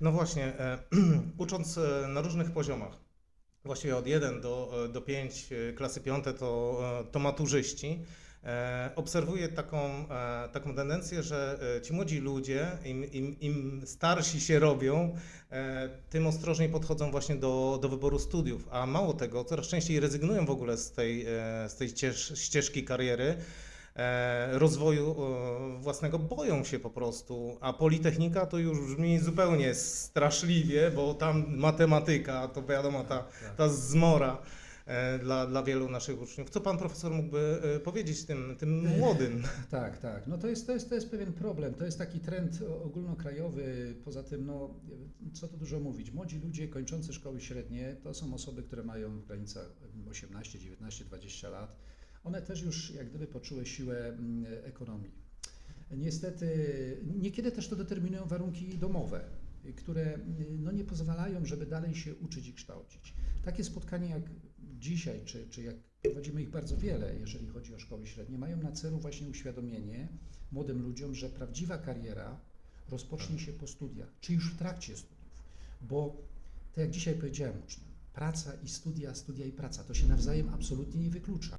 No właśnie, e, ucząc e, na różnych poziomach, właściwie od 1 do, e, do 5, e, klasy 5 to, to maturzyści, obserwuję taką, taką tendencję, że ci młodzi ludzie, im, im, im starsi się robią, tym ostrożniej podchodzą właśnie do, do wyboru studiów, a mało tego, coraz częściej rezygnują w ogóle z tej, z tej ścież, ścieżki kariery, rozwoju e, własnego, boją się po prostu, a Politechnika to już brzmi zupełnie straszliwie, bo tam matematyka, to wiadomo, ta, ta zmora e, dla, dla wielu naszych uczniów. Co pan profesor mógłby e, powiedzieć tym, tym młodym? Tak, tak. No to jest, to, jest, to jest pewien problem. To jest taki trend ogólnokrajowy. Poza tym, no, co tu dużo mówić, młodzi ludzie kończący szkoły średnie to są osoby, które mają w granicach 18, 19, 20 lat. One też już jak gdyby poczuły siłę mm, ekonomii. Niestety, niekiedy też to determinują warunki domowe, które mm, no, nie pozwalają, żeby dalej się uczyć i kształcić. Takie spotkania jak dzisiaj, czy, czy jak prowadzimy ich bardzo wiele, jeżeli chodzi o szkoły średnie, mają na celu właśnie uświadomienie młodym ludziom, że prawdziwa kariera rozpocznie się po studiach, czy już w trakcie studiów. Bo tak jak dzisiaj powiedziałem uczniom, praca i studia, studia i praca, to się nawzajem absolutnie nie wyklucza.